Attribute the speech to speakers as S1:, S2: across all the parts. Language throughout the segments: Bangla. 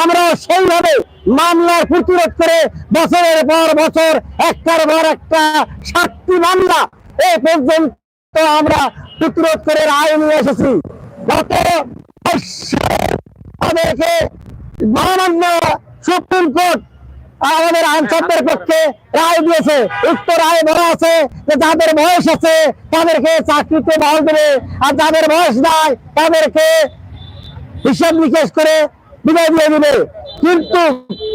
S1: আমরা সেইভাবে মামলার প্রতিরোধ করে বছরের পর বছর একটার পর একটা সাতটি মামলা এ পর্যন্ত আমরা প্রতিরোধ করে রায় নিয়ে এসেছি। গত আমাদেরকে মহামান্য সুপ্রিম কোর্ট, আমাদের আইনসভ্যের পক্ষে রায় দিয়েছে। উক্ত রায় বলা আছে যে যাদের বয়স আছে তাদেরকে চাকরিতে বহাল দেবে। আর যাদের বয়স নাই তাদেরকে হিসাব নিকেশ করে বিদায় দিয়ে দিবে। কিন্তু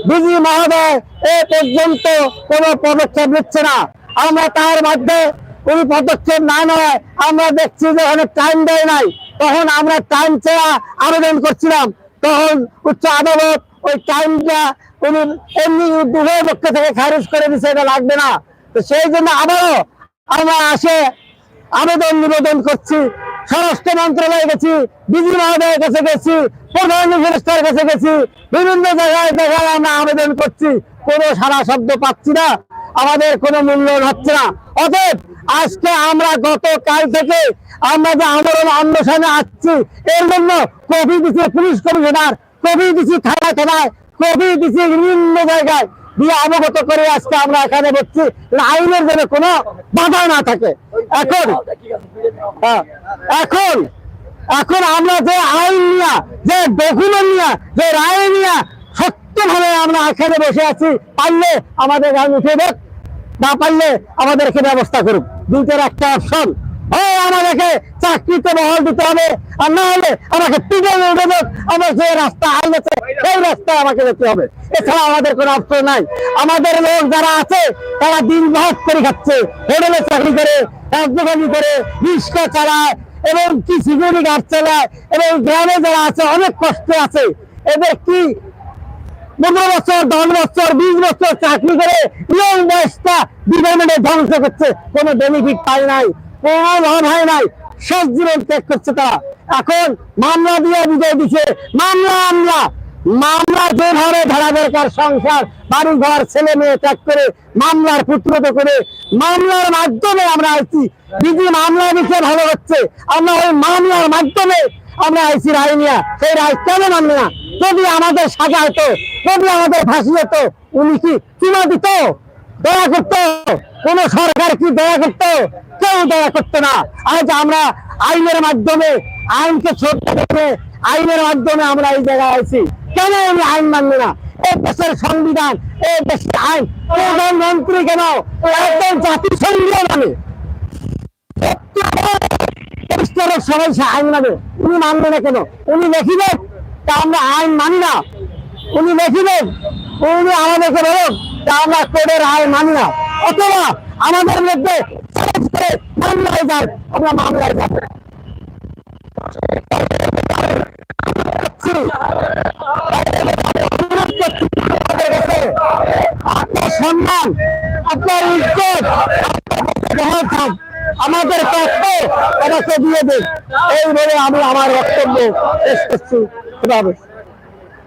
S1: বিজি মহোদয় এ পর্যন্ত কোনো পদক্ষেপ নিচ্ছে না। আমরা তার মধ্যে কোনো পদক্ষেপ না নয় আমরা দেখছি যে অনেক টাইম দেয় নাই। তখন আমরা টাইম চেয়া আবেদন করছিলাম। তখন উচ্চ আদালত ওই টাইমটা উনি এমনি উভয় পক্ষ থেকে খারিজ করে দিচ্ছে এটা লাগবে না। তো সেই জন্য আবারও আমরা আসে আবেদন নিবেদন করছি, স্বরাষ্ট্র মন্ত্রণালয়ে গেছি বিজি মহোদয়ের কাছে গেছি, প্রধান উপদেষ্টার কাছে গেছি, বিভিন্ন জায়গায় জায়গায় আমরা আবেদন করছি। কোনো সারা শব্দ পাচ্ছি না, আমাদের কোনো মূল্য হচ্ছে না। অতএব আজকে আমরা গত কাল থেকে আমরা যে আন্দোলন অন্বেষণে আসছি, এর জন্য কবি দিচ্ছি পুলিশ কমিশনার, কবি দিচ্ছি থানা থানায়, কবি দিচ্ছি বিভিন্ন জায়গায়। দিয়ে অবগত করে আজকে আমরা এখানে বসছি। আইনের যেন কোনো বাধা না থাকে। এখন হ্যাঁ, এখন এখন আমরা যে আইন নিয়া যে ডকুমেন্ট নিয়া যে রায় নিয়া সত্যভাবে আমরা এখানে বসে আছি পারলে আমাদের গান উঠে দেখ না পারলে আমাদেরকে ব্যবস্থা করুক। দুইটার একটা অপশন আমাদেরকে চাকরিতে বহাল দিতে হবে। আর না হলে আমাকে পিঠে দেখ আমার যে রাস্তা আছে সেই রাস্তায় আমাকে যেতে হবে। এছাড়া আমাদের কোনো অপশন নাই। আমাদের লোক যারা আছে, তারা দিন ভাত করে খাচ্ছে। হোটেলে চাকরি করে রাজদোকানি করে, রিক্সা চালায়, এবং কি সিকিউরিটি গার্ড চালায়, এবং গ্রামে যারা আছে, অনেক কষ্ট আছে। এদের কি পনেরো বছর, দশ বছর, বিশ বছর চাকরি করে ইয়ং বয়সটা ডিপার্টমেন্টে ধ্বংস করছে। কোনো বেনিফিট পায় নাই। হয় নাই। শেষ ত্যাগ করছে এখন মামলা মামলা মামলা। মামলা যেভাবে ছেলে মেয়ে ত্যাগ করে, মামলার করে, মামলার মাধ্যমে আমরা আইছি। বিধি মামলা দিচ্ছে ভালো হচ্ছে। আমরা ওই মামলার মাধ্যমে আমরা আইছি রায় নিয়া। সেই রায় কেন মানবে যদি আমাদের সাজা হতো, যদি আমাদের ফাঁসি হতো, উনি কি দিত? দয়া করতো? কোন সরকার কি দয়া করতো? কেউ দয়া করতো না। আজ আমরা আইনের মাধ্যমে, আইনকে ছোট করে আইনের মাধ্যমে আমরা এই জায়গায় আইছি কেন উনি আইন মানবে না? এই দেশের সংবিধান এই দেশের আইন, প্রধানমন্ত্রী কেন একদম জাতিসংঘ মানে সবাই সে আইন মানে উনি মানবে না কেন? উনি লিখিবেন, তা আমরা আইন মানি না। উনি লিখিবেন, উনি আমাদেরকে বলুন, তা আমরা কোর্টের আইন মানি না। অথবা আমাদের মধ্যে করে মামলায় যান আমরা মামলায় যাব আপনার সম্মান আপনার আমাদের কষ্ট আমাকে দিয়ে দেন এই বলে আমি আমার বক্তব্য শেষ করছি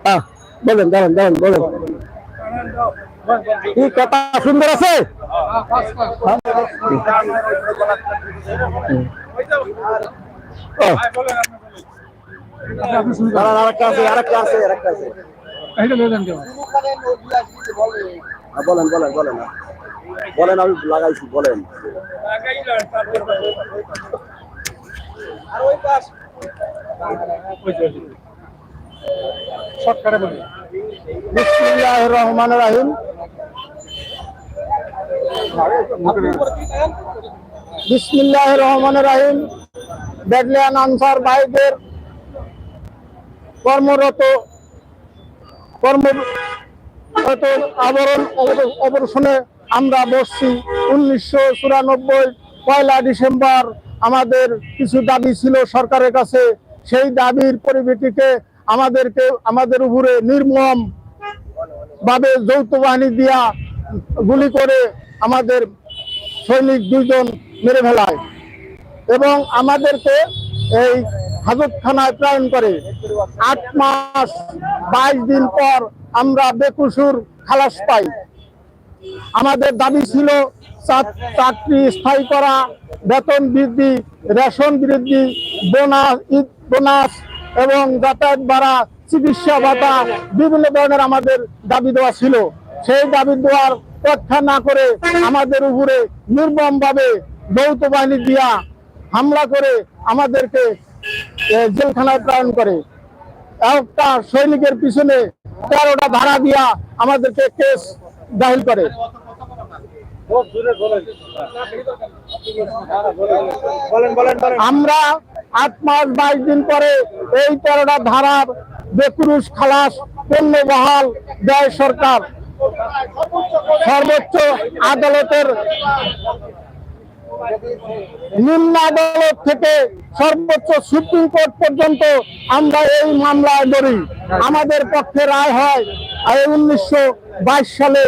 S1: হ্যাঁ বলেন বলেন বলেন বলেন কি কথা সুন্দর আছে? আরেকটা আছে আরেকটা আছে আরেকটা আছে। বলেন বলেন বলেন। বলেন আমি লাগাইছি বলেন। রাহিম। ব্যাডলিয়ান আনসার ভাইদের কর্মরত কর্মরত আবরণ অবরোশনে আমরা বসছি। উনিশশো চুরানব্বই পয়লা ডিসেম্বর আমাদের কিছু দাবি ছিল সরকারের কাছে। সেই দাবির পরিপ্রেক্ষিতে আমাদেরকে, আমাদের উপরে নির্মম ভাবে যৌথ বাহিনী দিয়া গুলি করে আমাদের সৈনিক দুইজন মেরে ফেলায়। এবং আমাদেরকে এই হাজতখানায় প্রেরণ করে। আট মাস, বাইশ দিন পর আমরা বেকুসুর খালাস পাই। আমাদের দাবি ছিল চাক- চাকরি স্থায়ী করা, বেতন বৃদ্ধি, রেশন বৃদ্ধি, বোনাস বোনাস এবং যাতায়াত ভাড়া
S2: চিকিৎসা ভাতা বিভিন্ন ধরনের আমাদের দাবি দেওয়া ছিল। সেই দাবি দেওয়ার রক্ষা না করে আমাদের উপরে নির্মম ভাবে যৌথ বাহিনী দিয়া হামলা করে আমাদেরকে জেলখানায় প্রেরণ করে। একটা সৈনিকের পিছনে তেরোটা ধারা দিয়া আমাদেরকে কেস দাখিল করে। আমরা আট মাস বাইশ দিন পরে এই তেরোটা ধারার বেকুরুষ খালাস পণ্য বহাল দেয় সরকার। সর্বোচ্চ আদালতের নিম্ন আদালত থেকে সর্বোচ্চ সুপ্রিম কোর্ট পর্যন্ত আমরা এই মামলায় ধরি আমাদের পক্ষে রায় হয় উনিশশো বাইশ সালে।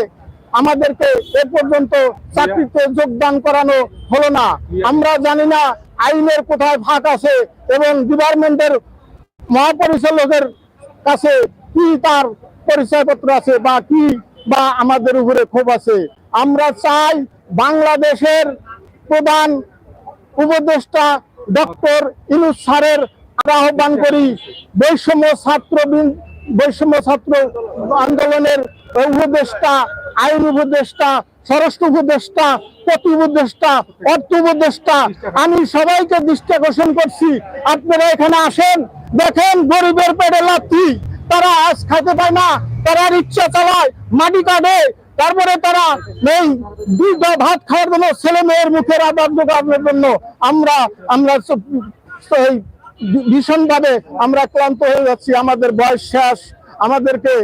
S2: আমাদেরকে এ পর্যন্ত চাকরিতে যোগদান করানো হলো না। আমরা জানি না আইনের কোথায় ফাঁক আছে এবং ডিপার্টমেন্টের মহাপরিচালকের কাছে কি তার পরিচয়পত্র আছে বা কি বা আমাদের উপরে ক্ষোভ আছে? আমরা চাই বাংলাদেশের প্রধান উপদেষ্টা ডক্টর ইনুস স্যারের আহ্বান করি বৈষম্য ছাত্র বৈষম্য ছাত্র আন্দোলনের উপদেষ্টা, আইন উপদেষ্টা, স্বরাষ্ট্র উপদেষ্টা প্রতি উপদেষ্টা, অর্থ উপদেষ্টা, আমি সবাইকে দৃষ্টি আকর্ষণ করছি। আপনারা এখানে আসেন, দেখেন গরিবের পেটে লাথি তারা আজ খাইতে পায় না, তারা রিক্সা চালায়, মাটি কাটে, তারপরে তারা এই দুই ভাত খাওয়ার জন্য ছেলে মেয়ের মুখের জোগানোর জন্য আমরা আমরা ভীষণ ভাবে আমরা ক্লান্ত হয়ে যাচ্ছি, আমাদের বয়স শেষ, আমাদেরকে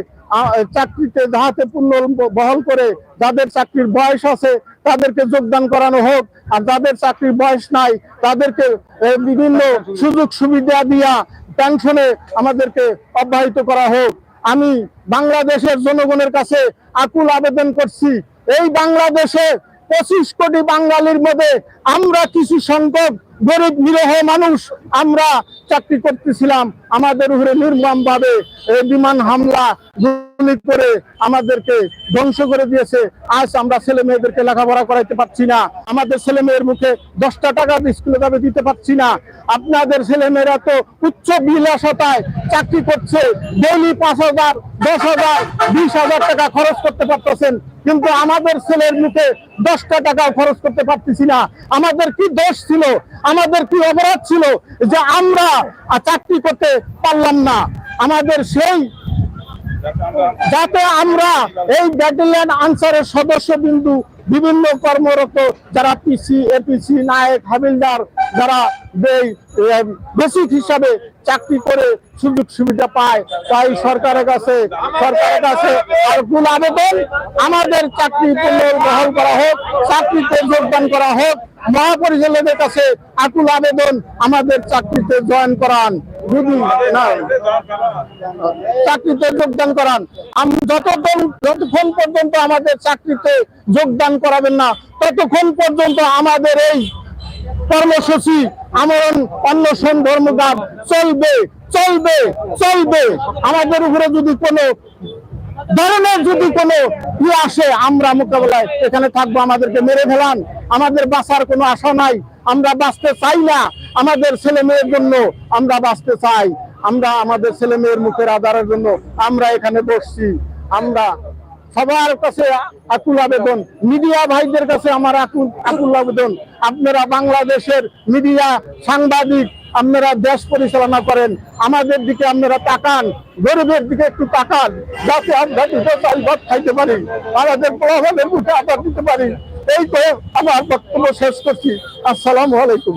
S2: চাকরিতে যাহাতে পূর্ণ বহল করে যাদের চাকরির বয়স আছে তাদেরকে যোগদান করানো হোক। আর যাদের চাকরির বয়স নাই তাদেরকে বিভিন্ন সুযোগ সুবিধা দিয়া পেনশনে আমাদেরকে অব্যাহত করা হোক। আমি বাংলাদেশের জনগণের কাছে আকুল আবেদন করছি, এই বাংলাদেশে পঁচিশ কোটি বাঙালির মধ্যে আমরা কিছু সংখ্যক গরিব নিরহ মানুষ আমরা চাকরি করতেছিলাম, আমাদের উপরে নির্মম ভাবে বিমান হামলা, গুলি করে আমাদেরকে ধ্বংস করে দিয়েছে। আজ আমরা ছেলে মেয়েদেরকে লেখাপড়া করাইতে পারছি না, আমাদের ছেলে মেয়ের মুখে দশটা টাকা স্কুলে যাবে দিতে পারছি না। আপনাদের ছেলে মেয়েরা তো উচ্চ বিলাসতায় চাকরি করছে, ডেইলি পাঁচ হাজার, দশ হাজার, বিশ হাজার টাকা খরচ করতে পারতেছেন, কিন্তু আমাদের ছেলের মুখে দশটা টাকা খরচ করতে পারতেছি না। আমাদের কি দোষ ছিল? আমাদের কি অপরাধ ছিল যে আমরা চাকরি করতে পারলাম না? আমাদের সেই যাতে আমরা এই ব্যাটেলিয়ান আনসারের সদস্য বিন্দু বিভিন্ন কর্মরত যারা পিসি এপিসি নায়ক, হাবিলদার, যারা বেসিক হিসাবে চাকরি করে সুযোগ সুবিধা পায়, তাই সরকারের কাছে সরকারের কাছে আবেদন আমাদের চাকরি পুনর্বহাল করা হোক, চাকরিতে যোগদান করা হোক, মহাপরিচালকের কাছে আকুল আবেদন আমাদের চাকরিতে জয়েন করান, যদি না চাকরিতে যোগদান করান। যতক্ষণ যতক্ষণ পর্যন্ত আমাদের চাকরিতে যোগদান করাবেন না, ততক্ষণ পর্যন্ত আমাদের এই কর্মসূচি আমরণ, অন্বেষণ ধর্মঘাট চলবে চলবে চলবে। আমাদের উপরে যদি কোনো ধরনের যদি কোনো আসে, আমরা মোকাবেলায় এখানে থাকব, আমাদেরকে মেরে ফেলান। আমাদের বাঁচার কোনো আশা নাই। আমরা বাঁচতে চাই না। আমাদের ছেলে মেয়ের জন্য আমরা বাঁচতে চাই। আমরা আমাদের ছেলে মেয়ের মুখের আধারের জন্য আমরা এখানে বসছি। আমরা সবার কাছে আকুল আবেদন মিডিয়া ভাইদের কাছে আমার আকুল আকুল আবেদন আপনারা বাংলাদেশের মিডিয়া সাংবাদিক, আপনারা দেশ পরিচালনা করেন, আমাদের দিকে আপনারা তাকান, গরিবের দিকে একটু তাকান, যাতে আমরা দুটো চাল ভাত খাইতে পারি, আমাদের প্রভাবের মুখে আবার দিতে পারি। এই তো আমার বক্তব্য শেষ করছি। আসসালামু আলাইকুম।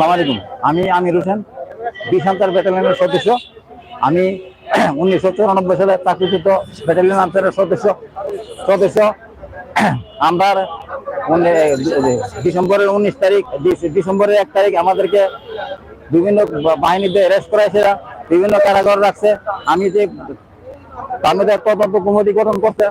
S3: আসসালামু আলাইকুম। আমি আমির হোসেন, বিশান্তার ব্যাটালিয়নের সদস্য। আমি উনিশশো চুরানব্বই সালে চাকরিকৃত ব্যাটালিয়ন আনসারের সদস্য। সদস্য, আমরা ডিসেম্বরের উনিশ তারিখ ডিসেম্বরের এক তারিখ আমাদেরকে বিভিন্ন বাহিনীতে অ্যারেস্ট করাইছে, বিভিন্ন কারাগার রাখছে। আমি যে তার মধ্যে তদন্ত কমিটি গঠন উনি-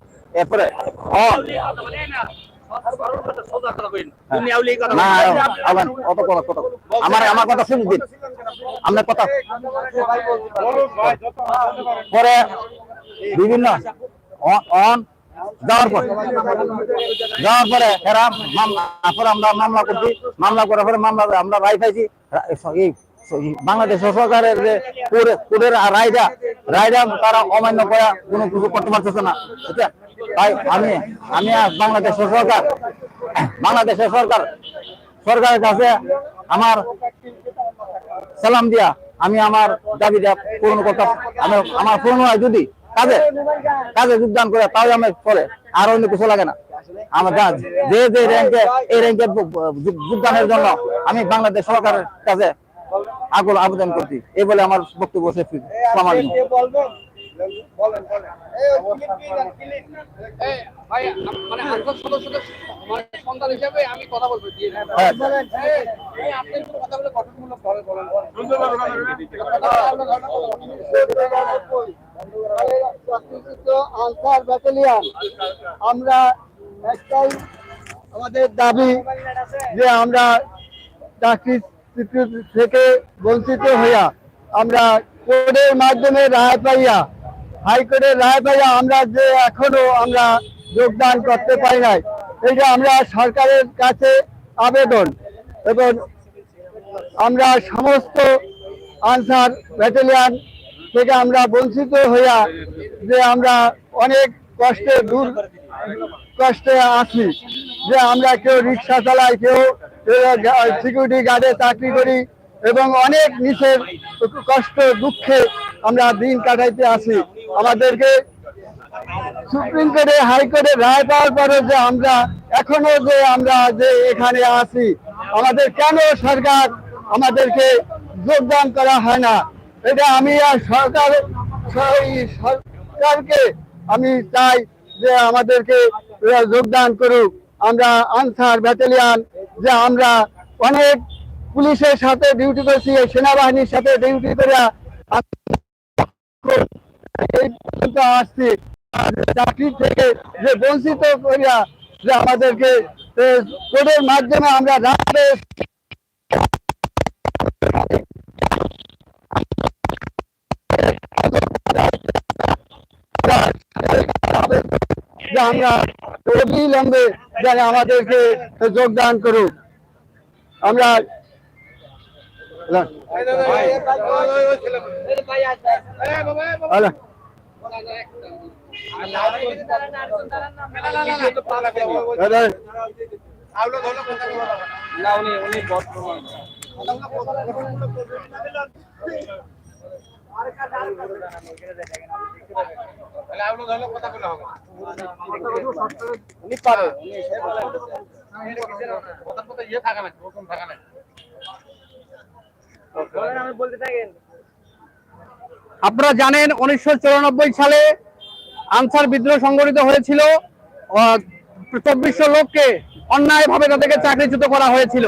S3: এরপরে আমার আমার কথা শুনুন দিন। আমরা কথা। পরে বিভিন্ন অন- অন যাওয়ার পর যাওয়ার পরে এরা মামলা তারপরে আমরা মামলা করছি মামলা করার পরে মামলা আমরা রায় পাইছি। এই বাংলাদেশ সরকারের যে কোর্টের কোর্টের রায়টা রায়টা তারা অমান্য করা কোনো কিছু করতে পারতেছে না। তাই আমি আমি আজ বাংলাদেশ সরকার। বাংলাদেশের সরকার, সরকারের কাছে আমার সালাম দিয়া আমি আমার দাবিটা পূরণ করতাম। আমি, আমার পূরণ হয় যদি কাজে কাজে যোগদান করে তাও আমি করে আর অন্য কিছু লাগে না। আমার যা- যে যে র্যাঙ্কে এই র্যাঙ্কে যোগদানের জন্য আমি বাংলাদেশ সরকারের কাছে আগুল আবেদন করছি। এই বলে আমার বক্তব্য শেষ।
S4: আমরা একটাই আমাদের দাবি যে আমরা চাকরি থেকে বঞ্চিত হইয়া আমরা কোর্টের মাধ্যমে রায় পাইয়া হাইকোর্টের রায় পাইয়া আমরা যে এখনও আমরা যোগদান করতে পারি নাই এটা আমরা সরকারের কাছে আবেদন এবং আমরা সমস্ত আনসার ব্যাটালিয়ান থেকে আমরা বঞ্চিত হইয়া যে আমরা অনেক কষ্টে দূর কষ্টে আছি, যে আমরা কেউ রিক্সা চালাই কেউ সিকিউরিটি গার্ডে চাকরি করি এবং অনেক নিচের কষ্ট দুঃখে আমরা দিন কাটাইতে আছি। আমাদেরকে সুপ্রিম কোর্টে হাইকোর্টে রায় পাওয়ার পরে যে আমরা, এখনও যে আমরা যে এখানে আছি, আমাদের কেন সরকার আমাদেরকে যোগদান করা হয় না? এটা আমি আর সরকার সরকারকে আমি চাই যে আমাদেরকে যোগদান করুক। আমরা আনসার ব্যাটালিয়ান, যে আমরা অনেক পুলিশের সাথে ডিউটি করছি, সেনাবাহিনীর সাথে ডিউটি করে এই পর্যন্ত আসছি আর চাকরি থেকে যে বঞ্চিত করিয়া যে আমাদেরকে এ, কোর্টের মাধ্যমে আমরা রাতে যে আমরা অবিলম্বে যেন আমাদেরকে যোগদান করুক আমরা আল্লাহ
S5: আপনারা জানেন উনিশশো চুরানব্বই সালে আনসার বিদ্রোহ সংগঠিত হয়েছিল চব্বিশশো লোককে অন্যায়ভাবে তাদেরকে চাকরিচ্যুত করা হয়েছিল।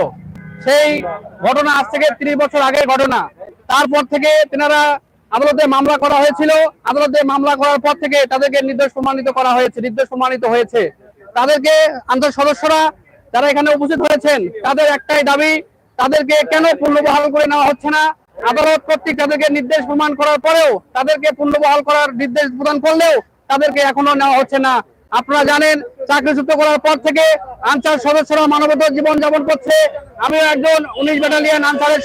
S5: সেই ঘটনা আজ থেকে ত্রিশ বছর আগের ঘটনা। তারপর থেকে তেনারা আদালতে মামলা করা হয়েছিল। আদালতে মামলা করার পর থেকে তাদেরকে নির্দোষ প্রমাণিত করা হয়েছে, নির্দোষ প্রমাণিত হয়েছে। তাদেরকে আন্তর সদস্যরা যারা এখানে উপস্থিত হয়েছেন, তাদের একটাই দাবি, তাদেরকে কেন পুনর্বহাল করে নেওয়া হচ্ছে না? আদালত কর্তৃক তাদেরকে নির্দেশ প্রমাণ করার পরেও তাদেরকে পুনর্বহাল করার নির্দেশ প্রদান করলেও তাদেরকে এখনও নেওয়া হচ্ছে না। আপনারা জানেন, চাকরিচ্যুত করার পর থেকে আনসার সদস্যরা মানবতার জীবন যাপন করছে। আমিও একজন উনিশ ব্যাটালিয়ন আনসারের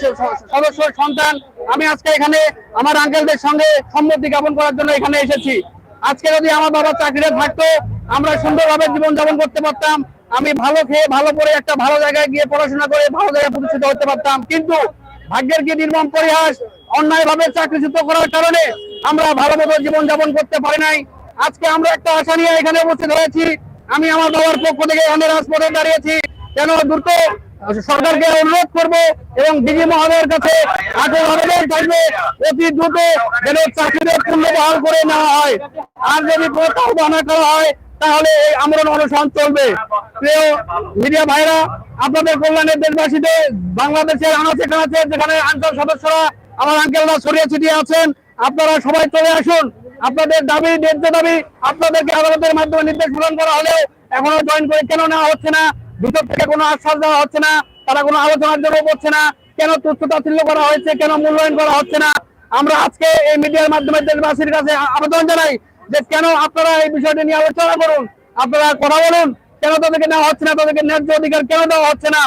S5: সদস্য, সন্তান। আমি আজকে এখানে আমার আঙ্কেলদের সঙ্গে সম্মতি জ্ঞাপন করার জন্য এখানে এসেছি। আজকে যদি আমার বাবার চাকরিটা থাকতো, আমরা সুন্দরভাবে জীবন যাপন করতে পারতাম। আমি ভালো খেয়ে ভালো করে একটা ভালো জায়গায় গিয়ে পড়াশোনা করে ভালো জায়গায় প্রতিষ্ঠিত হতে পারতাম। কিন্তু ভাগ্যের কি নির্মম পরিহাস অন্যায় ভাবে চাকরিচ্যুত করার কারণে আমরা ভালো মতো জীবন যাপন করতে পারি নাই। আজকে আমরা একটা আশা নিয়ে এখানে উপস্থিত হয়েছি। আমি আমার বাবার পক্ষ থেকে এখানে রাজপথে দাঁড়িয়েছি। কেন দ্রুত সরকারকে অনুরোধ করব এবং ডিজি মহোদয়ের কাছে আগে থাকবে। অতি দ্রুত যেন চাকরিতে পুনর্বহাল করে নেওয়া হয়। আর যদি প্রত্যাহ্বান করা হয়, তাহলে এই আন্দোলন অনুসরণ চলবে। প্রিয় মিডিয়া ভাইরা, আপনাদের কল্যাণের দেশবাসীদের বাংলাদেশের আনাচে কানাচে যেখানে আঞ্চল সদস্যরা আমার আঙ্কেলরা ছড়িয়ে ছিটিয়ে আছেন, আপনারা সবাই চলে আসুন। আপনাদের দাবি, ন্যায্য দাবি আপনাদেরকে আদালতের মাধ্যমে নির্দেশ প্রদান করা হলেও এখনও জয়েন করে কেন নেওয়া হচ্ছে না? ভিতর থেকে কোনো আশ্বাস দেওয়া হচ্ছে না, তারা কোনো আলোচনার জন্য করছে না, কেন তুচ্ছ তাচ্ছিল্য করা হয়েছে, কেন মূল্যায়ন করা হচ্ছে না? আমরা আজকে এই মিডিয়ার মাধ্যমে দেশবাসীর কাছে আবেদন জানাই যে কেন আপনারা এই বিষয়টি নিয়ে আলোচনা করুন, আপনারা কথা বলুন, কেন তাদেরকে নেওয়া হচ্ছে না, তাদেরকে ন্যায্য অধিকার কেন দেওয়া হচ্ছে না?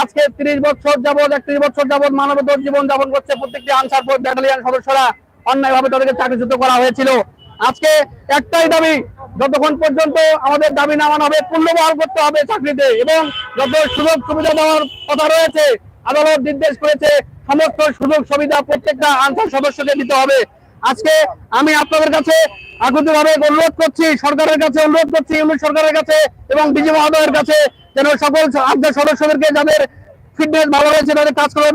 S5: আজকে তিরিশ বছর যাবৎ, একত্রিশ বছর যাবৎ মানবতর জীবন যাপন করছে প্রত্যেকটি আনসার ব্যাটালিয়ান সদস্যরা। অন্যায়ভাবে তাদেরকে চাকরিচ্যুত করা হয়েছিল। আজকে একটাই দাবি, যতক্ষণ পর্যন্ত আমাদের দাবি না মানা হবে পুনর্বহাল করতে হবে চাকরিতে এবং যত সুযোগ সুবিধা দেওয়ার কথা রয়েছে, আদালত নির্দেশ করেছে, সমস্ত সুযোগ সুবিধা প্রত্যেকটা আনসার সদস্যকে দিতে হবে। আজকে আমি আপনাদের কাছে আকুতি ভাবে অনুরোধ করছি, সরকারের কাছে অনুরোধ করছি ইউনিট সরকারের কাছে এবং বিজি মহোদয়ের কাছে যেন সকল আনসার সদস্যদেরকে যাদের ফিটনেস ভালো রয়েছে, তাদের কাজ করার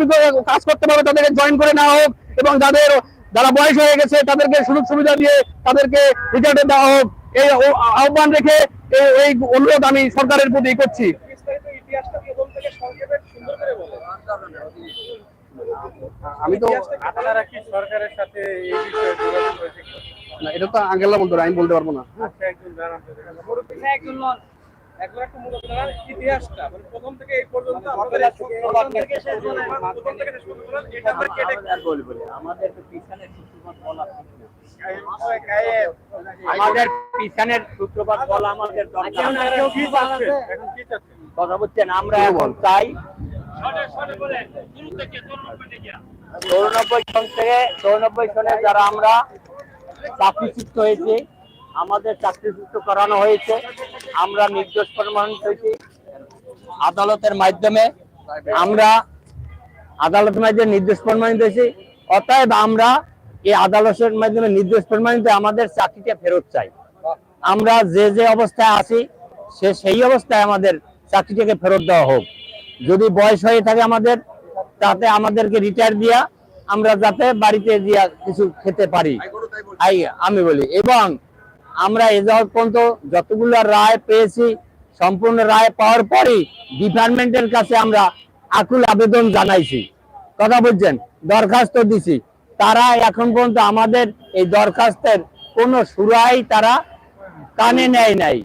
S5: কাজ করতে পারবে, তাদেরকে জয়েন করে নেওয়া হোক এবং যাদের যারা বয়স হয়ে গেছে তাদেরকে সুযোগ সুবিধা দিয়ে তাদেরকে রিটায়ার্ডে দেওয়া হোক। এই আহ্বান রেখে এই- এই অনুরোধ আমি সরকারের প্রতি করছি। আমি তো
S6: আপনারা কি সরকারের সাথে এই বিষয়ে যোগাযোগ করেছেন
S5: না, এটা তো আগেলা বলতে আমি বলতে পারব না।
S6: আচ্ছা একজন একজন নন একজন মূলত ইতিহাসটা। মানে প্রথম থেকে এই পর্যন্ত আমাদের প্রথম থেকে শেষ পর্যন্ত এটা আমরা কেটে
S7: আমাদের পিছনের সূত্রপাত বলা
S8: আমাদের পিছনের সূত্রপাত বলা আমাদের দরকার।
S6: এখন কি চাচ্ছেন এখন কি চাচ্ছেন
S8: কথা বলছেন আমরা এখন চাই চৌরানব্বই সন থেকে চৌরানব্বই সনে যারা আমরা চাকরিচ্যুত হয়েছে আমাদের চাকরিচ্যুত করানো হয়েছে। আমরা নির্দোষ প্রমাণিত হয়েছি আদালতের মাধ্যমে। আমরা আদালতের মাধ্যমে নির্দোষ প্রমাণিত হয়েছি। অতএব আমরা এই আদালতের মাধ্যমে নির্দোষ প্রমাণিত আমাদের চাকরিটা ফেরত চাই। আমরা যে যে অবস্থায় আছি, সে সেই অবস্থায় আমাদের চাকরিটাকে ফেরত দেওয়া হোক। যদি বয়স হয়ে থাকে আমাদের, তাতে আমাদেরকে রিটায়ার দিয়া আমরা যাতে বাড়িতে দিয়া কিছু খেতে পারি। আমি বলি, এবং আমরা এ পর্যন্ত যতগুলো রায় পেয়েছি, সম্পূর্ণ রায় পাওয়ার পরই ডিপার্টমেন্টের কাছে আমরা আকুল আবেদন জানাইছি। কথা বলছেন, দরখাস্ত দিছি। তারা এখন পর্যন্ত আমাদের এই দরখাস্তের কোনো সুরাই তারা কানে নেয় নাই,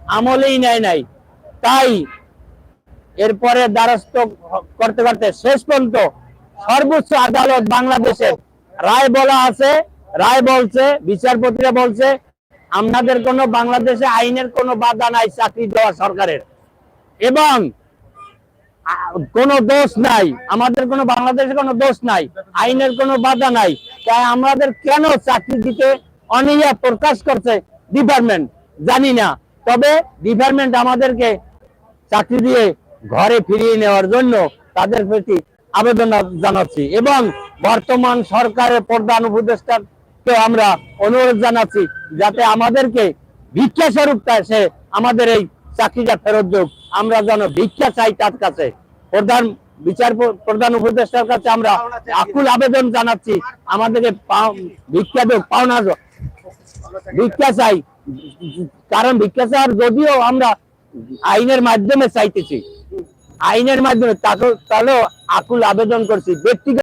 S8: আমলেই নেয় নাই। তাই এরপরে দ্বারস্থ করতে করতে শেষ পর্যন্ত সর্বোচ্চ আদালত বাংলাদেশের রায় বলা আছে, রায় বলছে, বিচারপতিরা বলছে আমাদের কোনো বাংলাদেশে আইনের কোনো বাধা নাই, চাকরি দেওয়া সরকারের। এবং কোনো দোষ নাই, আমাদের কোনো বাংলাদেশে কোনো দোষ নাই, আইনের কোনো বাধা নাই। তাই আমাদের কেন চাকরি দিতে অনীহা প্রকাশ করছে ডিপার্টমেন্ট? জানি না। তবে ডিপার্টমেন্ট আমাদেরকে চাকরি দিয়ে ঘরে ফিরিয়ে নেওয়ার জন্য তাদের প্রতি আবেদন জানাচ্ছি। এবং বর্তমান সরকারের প্রধান উপদেষ্টাকে আমরা অনুরোধ জানাচ্ছি যাতে আমাদেরকে ভিক্ষা স্বরূপ তা- সে আমাদের এই চাকরিটা ফেরত দেব আমরা যেন ভিক্ষা চাই তার কাছে। প্রধান বিচার প্রধান উপদেষ্টার কাছে আমরা আকুল আবেদন জানাচ্ছি। আমাদেরকে ভিক্ষা দেব পাওনা দ- ভিক্ষা চাই। কারণ ভিক্ষা চাওয়ার যদিও আমরা আইনের মাধ্যমে চাইতেছি। আইনের মাধ্যমে তাকে তাহলেও আকুল আবেদন করছি। ব্যক্তিগত